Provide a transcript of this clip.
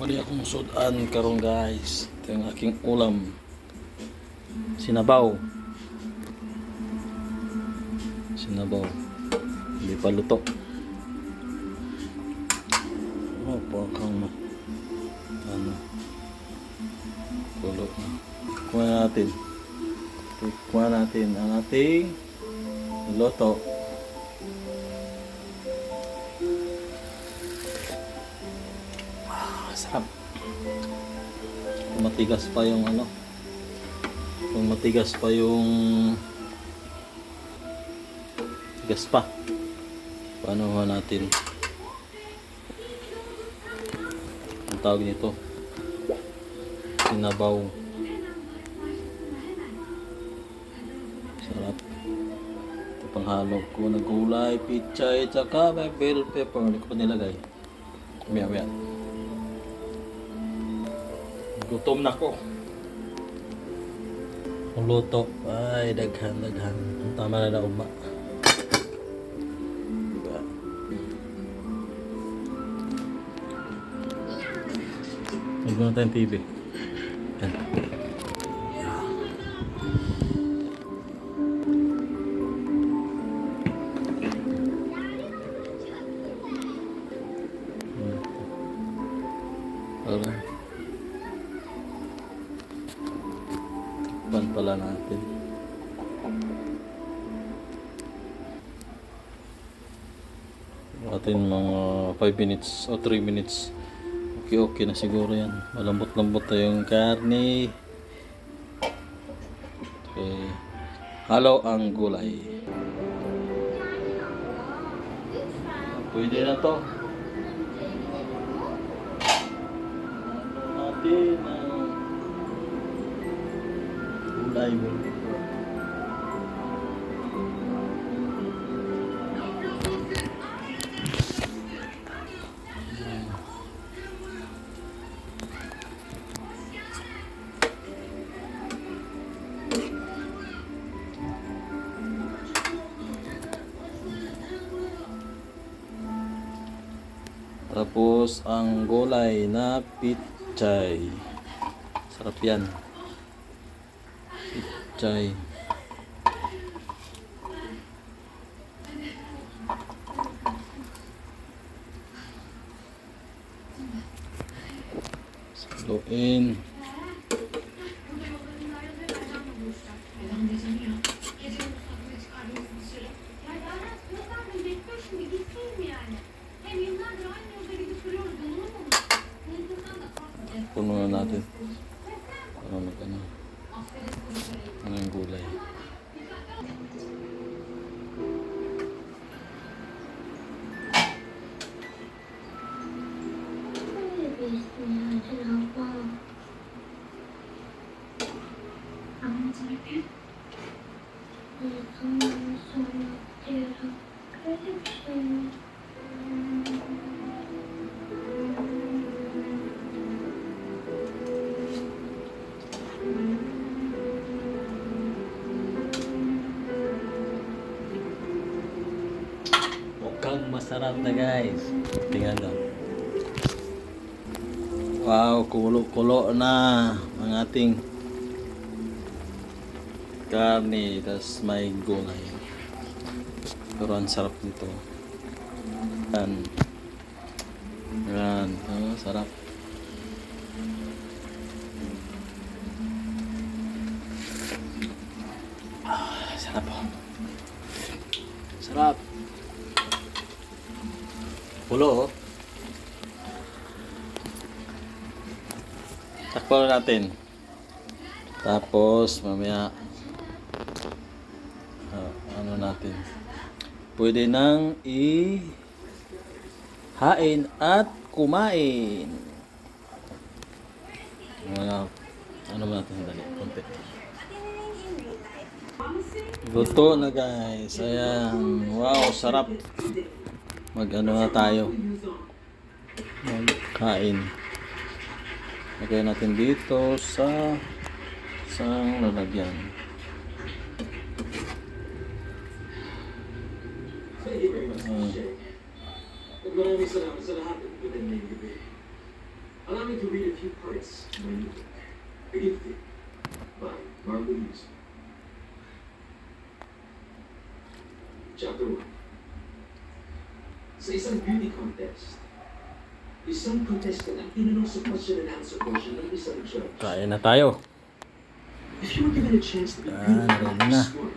Wali akong sudan karon guys. Ito yung aking ulam. Sinabaw. Sinabaw. Hindi pa luto. Oh, kang ma... Ano? Kulo na. Kuha natin. Kuha natin ang ating loto. Sarap. Kung matigas pa yung ano. Kung matigas pa yung tigas pa. Paano ho natin? Ang tawag nito. Sinabaw. Sarap. Panghalo ko na gulay, pichay, tsaka may bell pepper. Hindi ko pa nilagay. Maya, maya. Gutom na ko. Ang luto. Ay, daghan, daghan. Ang tama na na uma. Diba? Huwag mo na tayong TV. Ban pala natin. Atin mga 5 minutes o 3 minutes. Okay, okay na siguro yan. Malambot-lambot na yung karne. Okay. Halo ang gulay. Pwede na to. Natin ang mo. Tapos ang gulay na pichay. Sarap yan. Pichay. Saluin. Puno na natin. Para mag ano. Ano yung gulay. Mukhang masarap na guys. Tingnan lang. Wow, kulo-kulo na ang ating karne. Tapos may gulay. Pero ang sarap nito. Yan. Yan. Oh, sarap. Ah, sarap. Sarap. Pulo, oh. Natin. Tapos, mamaya, ah, ano natin. Pwede nang i hain at kumain. Mga, ano ba natin dali? Konti. Luto na guys. Ayan. Wow, sarap. Mag-ano na tayo. Magkain. Lagay natin dito sa sa lalagyan. Ah. Chapter 1 Sa isang beauty contest, isang contestant ang tinanong sa question and answer portion ng isang judge. Kaya na tayo. If you were given a chance to be Ah, beautiful na. this one,